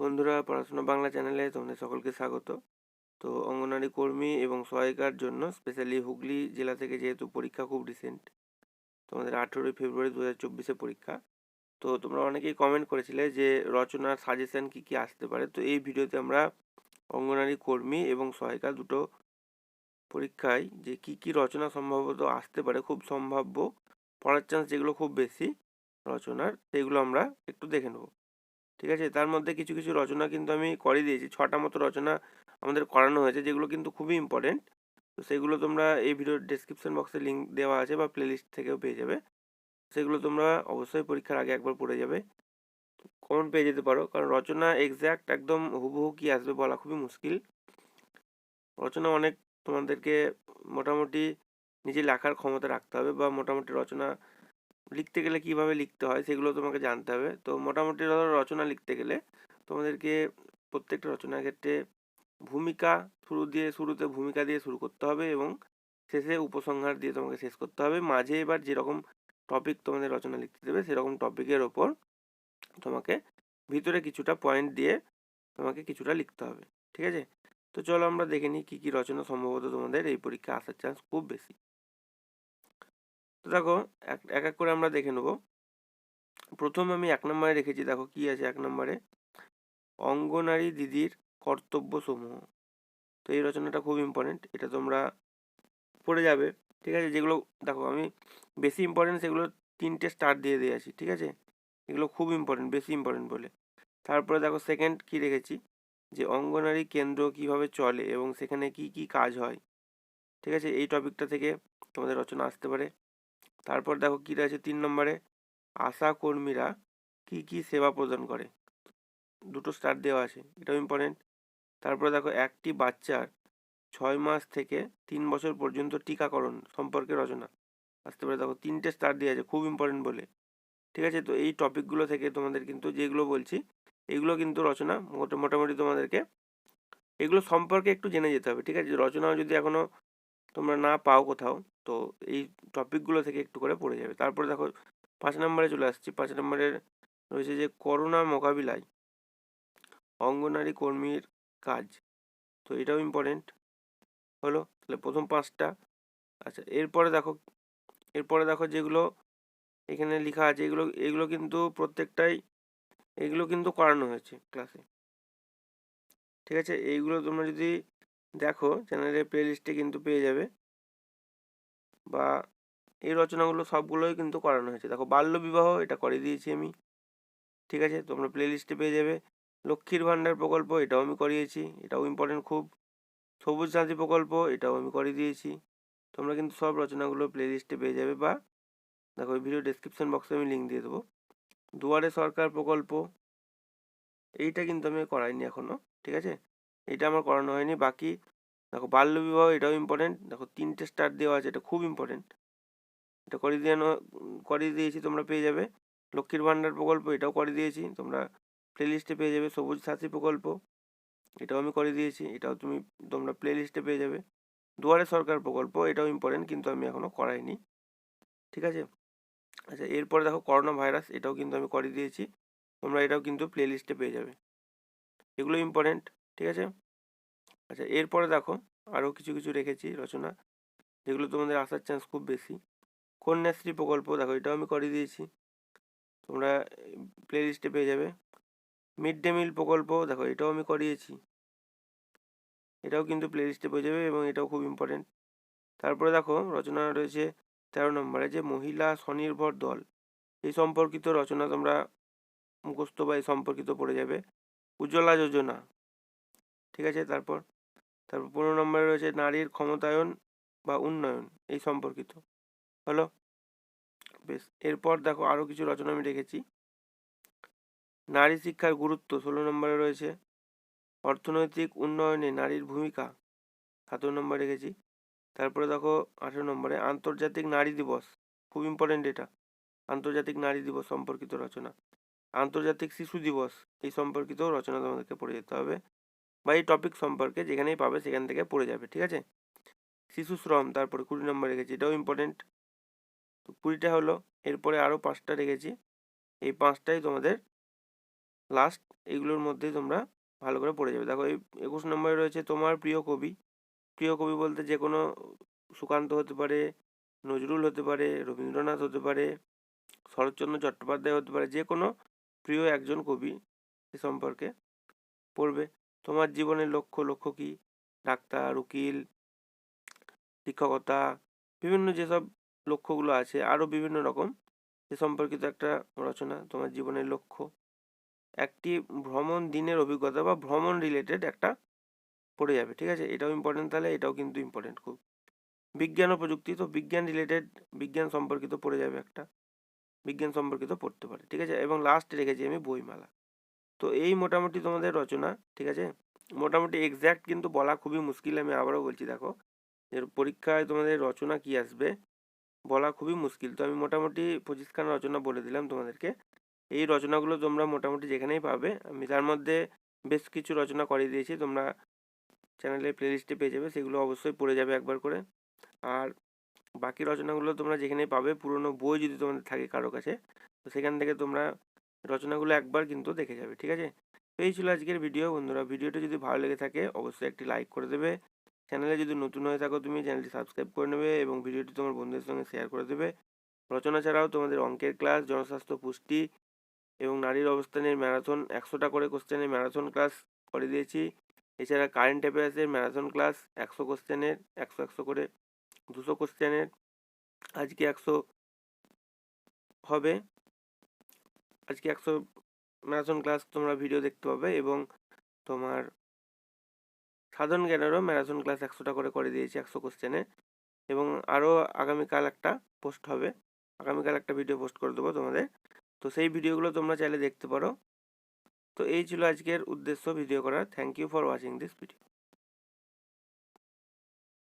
বন্ধুরা, পড়াশোনা বাংলা চ্যানেলে তোমাদের সকলকে স্বাগত। তো অঙ্গনারী কর্মী এবং সহায়িকার জন্য স্পেশালি হুগলি জেলা থেকে যেহেতু পরীক্ষা খুব রিসেন্ট তোমাদের আঠেরোই ফেব্রুয়ারি দু হাজার চব্বিশে পরীক্ষা। তো তোমরা অনেকেই কমেন্ট করেছিলে যে রচনার সাজেশন কি কি আসতে পারে। তো এই ভিডিওতে আমরা অঙ্গনারী কর্মী এবং সহায়িকা দুটো পরীক্ষায় যে কি কি রচনা সম্ভবত আসতে পারে, খুব সম্ভাব্য, পড়ার চান্স যেগুলো খুব বেশি রচনার, সেগুলো আমরা একটু দেখে নেব। ঠিক আছে? তার মধ্যে কিছু কিছু রচনা কিন্তু আমি করে দিয়েছি। ছটা মতো রচনা আমাদের করানো হয়েছে, যেগুলো কিন্তু খুবই ইম্পর্টেন্ট তো সেগুলো তোমরা এই ভিডিওর ডেসক্রিপশন বক্সে লিঙ্ক দেওয়া আছে বা প্লেলিস্ট থেকেও পেয়ে যাবে। সেগুলো তোমরা অবশ্যই পরীক্ষার আগে একবার পড়ে যাবে। কমন পেয়ে যেতে পারো? কারণ রচনা এক্স্যাক্ট একদম হুবহু কি আসবে বলা খুবই মুশকিল। রচনা অনেক তোমাদেরকে মোটামুটি নিজে লেখার ক্ষমতা রাখতে হবে বা মোটামুটি রচনা লিখতে গেলে কীভাবে লিখতে হয় সেগুলো তোমাকে জানতে হবে। তো মোটামুটি ধরো রচনা লিখতে গেলে তোমাদেরকে প্রত্যেকটা রচনার ক্ষেত্রে ভূমিকা শুরু দিয়ে, শুরুতে ভূমিকা দিয়ে শুরু করতে হবে এবং শেষে উপসংহার দিয়ে তোমাকে শেষ করতে হবে। মাঝে এবার যেরকম টপিক তোমাদের রচনা লিখতে দেবে সেরকম টপিকের ওপর তোমাকে ভিতরে কিছুটা পয়েন্ট দিয়ে তোমাকে কিছুটা লিখতে হবে। ঠিক আছে? তো চলো আমরা দেখে নিই কী কী রচনা সম্ভবত তোমাদের এই পরীক্ষা আসার চান্স খুব বেশি। দেখো, এক এক করে আমরা দেখে নেব। প্রথম আমি এক নম্বরে রেখেছি, দেখো কি আছে এক নম্বরে। অঙ্গনারী দিদির কর্তব্য সমূহ তো এই রচনাটা খুব ইম্পর্টেন্ট এটা তোমরা পড়ে যাবে, ঠিক আছে? যেগুলো, দেখো আমি বেশি ইম্পর্টেন্ট সেগুলো তিনটে স্টার দিয়ে দিয়ে আছি ঠিক আছে? এগুলো খুব ইম্পর্টেন্ট বেশি ইম্পর্টেন্ট বলে। তারপরে দেখো সেকেন্ড কি রেখেছি? যে অঙ্গনারী কেন্দ্র কীভাবে চলে এবং সেখানে কি কি কাজ হয়, ঠিক আছে? এই টপিকটা থেকে তোমাদের রচনা আসতে পারে। তারপর দেখো কী রয়েছে তিন নম্বরে, আশা কর্মীরা কি কি সেবা প্রদান করে। দুটো স্টার দেওয়া আছে, এটাও ইম্পর্টেন্ট তারপরে দেখো একটি বাচ্চার ছয় মাস থেকে তিন বছর পর্যন্ত টিকাকরণ সম্পর্কে রচনা। আসতে পারে দেখো তিনটে স্টার দেওয়া আছে, খুব ইম্পর্টেন্ট বলে। ঠিক আছে? তো এই টপিকগুলো থেকে তোমাদের কিন্তু যেগুলো বলছি, এগুলো কিন্তু রচনা মোটামুটি তোমাদেরকে এগুলো সম্পর্কে একটু জেনে যেতে হবে, ঠিক আছে? রচনা যদি এখনও তোমরা না পাও কোথাও, তো এই টপিকগুলো থেকে একটু করে পড়ে যাবে। তারপরে দেখো, পাঁচ নম্বরে চলে আসছি। পাঁচ নম্বরের রয়েছে যে, করোনা মোকাবিলায় অঙ্গনারী কর্মীর কাজ। তো এটাও ইম্পর্টেন্ট হলো? তাহলে প্রথম পাঁচটা। আচ্ছা এরপরে দেখো এরপরে দেখো যেগুলো এখানে লেখা আছে, এগুলো এগুলো কিন্তু প্রত্যেকটাই, এগুলো কিন্তু করানো হয়েছে ক্লাসে ঠিক আছে? এইগুলো তোমরা যদি দেখো চ্যানেলের প্লেলিস্টে কিন্তু পেয়ে যাবে। বা এই রচনাগুলো সবগুলোই কিন্তু করানো হয়েছে। দেখো, বাল্য বিবাহ এটা করে দিয়েছি আমি। ঠিক আছে? তোমরা প্লেলিস্টে পেয়ে যাবে। লক্ষ্মীর ভাণ্ডার প্রকল্প এটাও আমি করিয়েছি। এটাও ইম্পর্টেন্ট খুব। সবুজ সাথী প্রকল্প এটাও আমি করে দিয়েছি। তোমরা কিন্তু সব রচনাগুলো প্লেলিস্টে পেয়ে যাবে। বা দেখো ভিডিও ডেসক্রিপশন বক্সে আমি লিঙ্ক দিয়ে দেবো। দুয়ারে সরকার প্রকল্প, এইটা কিন্তু আমি করাইনি এখনও ঠিক আছে? এটা আমার করানো হয়নি। বাকি দেখো বাল্যবিবাহ এটাও ইম্পর্টেন্ট দেখো তিনটে স্টার দেওয়া আছে, এটা খুব ইম্পর্টেন্ট এটা করে দিয়ে করে দিয়েছি, তোমরা পেয়ে যাবে। লক্ষ্মীর ভাণ্ডার প্রকল্প এটাও করে দিয়েছি, তোমরা প্লেলিস্টে পেয়ে যাবে। সবুজ সাথী প্রকল্প এটাও আমি করে দিয়েছি, এটাও তুমি, তোমরা প্লেলিস্টে পেয়ে যাবে। দুয়ারে সরকার প্রকল্প এটাও ইম্পর্টেন্ট কিন্তু আমি এখনও করাইনি। ঠিক আছে? আচ্ছা এরপরে দেখো করোনা ভাইরাস, এটাও কিন্তু আমি করে দিয়েছি। তোমরা এটাও কিন্তু প্লেলিস্টে পেয়ে যাবে। এগুলো ইম্পর্টেন্ট ঠিক আছে? আচ্ছা এরপরে দেখো আরও কিছু কিছু রেখেছি রচনা। যেগুলো তোমাদের আসার চান্স খুব বেশি। কন্যাশ্রী প্রকল্প, দেখো এটাও আমি করে দিয়েছি। তোমরা প্লেলিস্টে পেয়ে যাবে। মিড ডে মিল প্রকল্প, দেখো এটাও আমি করিয়েছি। এটাও কিন্তু প্লে লিস্টে পেয়ে যাবে এবং এটাও খুব ইম্পর্টেন্ট তারপরে দেখো রচনা রয়েছে তেরো নম্বরে যে মহিলা স্বনির্ভর দল। এই সম্পর্কিত রচনা তোমরা মুখস্থ বা এই সম্পর্কিত পড়ে যাবে। উজ্জ্বলা যোজনা। ঠিক আছে? তারপর তারপর পনেরো নম্বরে রয়েছে নারীর ক্ষমতায়ন বা উন্নয়ন, এই সম্পর্কিত। হলো? বেশ, এরপর দেখো আরও কিছু রচনা আমি রেখেছি। নারী শিক্ষার গুরুত্ব, ষোলো নম্বরে রয়েছে, অর্থনৈতিক উন্নয়নে নারীর ভূমিকা, সতেরো নম্বর রেখেছি। তারপরে দেখো আঠেরো নম্বরে, আন্তর্জাতিক নারী দিবস, খুব ইম্পর্টেন্ট এটা। আন্তর্জাতিক নারী দিবস সম্পর্কিত রচনা। আন্তর্জাতিক শিশু দিবস, এই সম্পর্কিত রচনা তোমাদেরকে পড়ে যেতে হবে। বা এই টপিক সম্পর্কে যেখানেই পাবে সেখান থেকে পড়ে যাবে, ঠিক আছে? শিশু শ্রম, তারপরে কুড়ি নম্বর রেখেছি, এটাও ইম্পর্টেন্ট তো কুড়িটা হলো, এরপরে আরও পাঁচটা রেখেছি। এই পাঁচটাই তোমাদের লাস্ট এইগুলোর মধ্যেই তোমরা ভালো করে পড়ে যাবে। দেখো, এই একুশ নম্বরে রয়েছে তোমার প্রিয় কবি। প্রিয় কবি বলতে যে কোনো সুকান্ত হতে পারে, নজরুল হতে পারে, রবীন্দ্রনাথ হতে পারে, শরৎচন্দ্র চট্টোপাধ্যায় হতে পারে, যে কোনো প্রিয় একজন কবি এ সম্পর্কে পড়বে। তোমার জীবনের লক্ষ্য লক্ষ্য কী? ডাক্তার, উকিল, শিক্ষকতা, বিভিন্ন যেসব লক্ষ্যগুলো আছে, আরও বিভিন্ন রকম সে সম্পর্কিত একটা রচনা, তোমার জীবনের লক্ষ্য। একটি ভ্রমণ দিনের অভিজ্ঞতা বা ভ্রমণ রিলেটেড একটা পড়ে যাবে, ঠিক আছে? এটাও ইম্পর্টেন্ট তাহলে, এটাও কিন্তু ইম্পর্টেন্ট খুব। বিজ্ঞান ও প্রযুক্তি, তো বিজ্ঞান রিলেটেড বিজ্ঞান সম্পর্কিত পড়ে যাবে একটা। বিজ্ঞান সম্পর্কিত পড়তে পারে, ঠিক আছে? এবং লাস্টে রেখেছি আমি বইমালা। তো এই মোটামুটি তোমাদের রচনা, ঠিক আছে? মোটামুটি এক্স্যাক্ট কিন্তু বলা খুবই মুশকিল, আমি আবারও বলছি দেখো, যে পরীক্ষায় তোমাদের রচনা কি আসবে, বলা খুবই মুশকিল। তো আমি মোটামুটি পঁচিশখানা রচনা বলে দিলাম তোমাদেরকে। এই রচনাগুলো তোমরা মোটামুটি যেখানেই পাবে, আমি তার মধ্যে বেশ কিছু রচনা করিয়ে দিয়েছি, তোমরা চ্যানেলের প্লেলিস্টে পেয়ে যাবে, সেগুলো অবশ্যই পড়ে যাবে একবার করে। আর বাকি রচনাগুলো তোমরা যেখানেই পাবে, পুরনো বই যদি তোমাদের থাকে কারও কাছে, তো সেখান থেকে তোমরা রচনাগুলো একবার কিন্তু দেখে যাবে, ঠিক আছে? তো এই ছিল আজকের ভিডিও বন্ধুরা। ভিডিওটা যদি ভালো লেগে থাকে, অবশ্যই একটি লাইক করে দেবে। চ্যানেলে যদি নতুন হয়ে থাকো, তুমি চ্যানেলটি সাবস্ক্রাইব করে নেবে এবং ভিডিওটি তোমার বন্ধুদের সঙ্গে শেয়ার করে দেবে। রচনা ছাড়াও তোমাদের অঙ্কের ক্লাস জনস্বাস্থ্য পুষ্টি এবং নারীর অবস্থানের ম্যারাথন একশোটা করে কোশ্চেনের ম্যারাথন ক্লাস করে দিয়েছি। এছাড়া কারেন্ট অ্যাফেয়ার্সের ম্যারাথন ক্লাস একশো কোশ্চেনের একশো একশো করে দুশো কোশ্চেনের আজকে একশো হবে। আজকে একশো ম্যারাথন ক্লাস তোমরা ভিডিও দেখতে পাবে এবং তোমার সাধারণ জ্ঞানেরও ম্যারাথন ক্লাস একশোটা করে করে দিয়েছি একশো কোশ্চেনে এবং আরও আগামীকাল একটা পোস্ট হবে। আগামীকাল একটা ভিডিও পোস্ট করে দেবো তোমাদের। তো সেই ভিডিওগুলো তোমরা চাইলে দেখতে পারো। তো এই ছিল আজকের উদ্দেশ্য ভিডিও করার। Thank you for watching this video